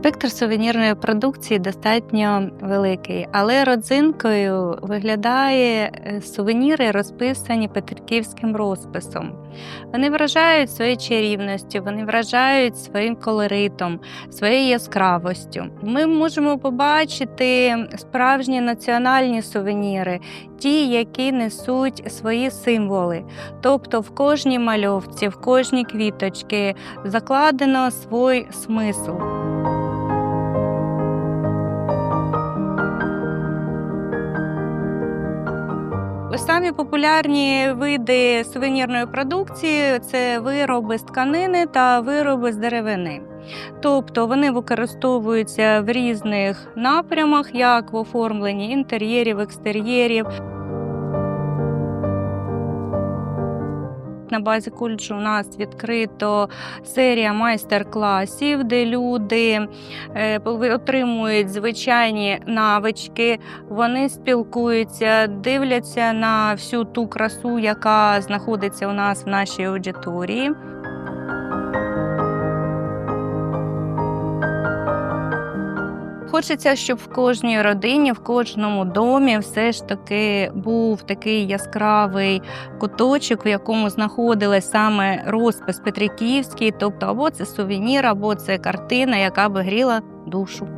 Спектр сувенірної продукції достатньо великий, але родзинкою виглядає е, сувеніри, розписані петриківським розписом. Вони вражають своєю чарівністю, вони вражають своїм колоритом, своєю яскравостю. Ми можемо побачити справжні національні сувеніри, ті, які несуть свої символи. Тобто в кожній мальовці, в кожній квіточці закладено свій смисл. Самі популярні види сувенірної продукції це вироби з тканини та вироби з деревини. Тобто вони використовуються в різних напрямах, як в оформленні інтер'єрів, екстер'єрів. На базі коледжу у нас відкрито серія майстер-класів, де люди е, отримують звичайні навички, вони спілкуються, дивляться на всю ту красу, яка знаходиться у нас в нашій аудиторії. Хочеться, щоб в кожній родині, в кожному домі все ж таки був такий яскравий куточок, в якому знаходилась саме розпис Петриківський, тобто або це сувенір, або це картина, яка би гріла душу.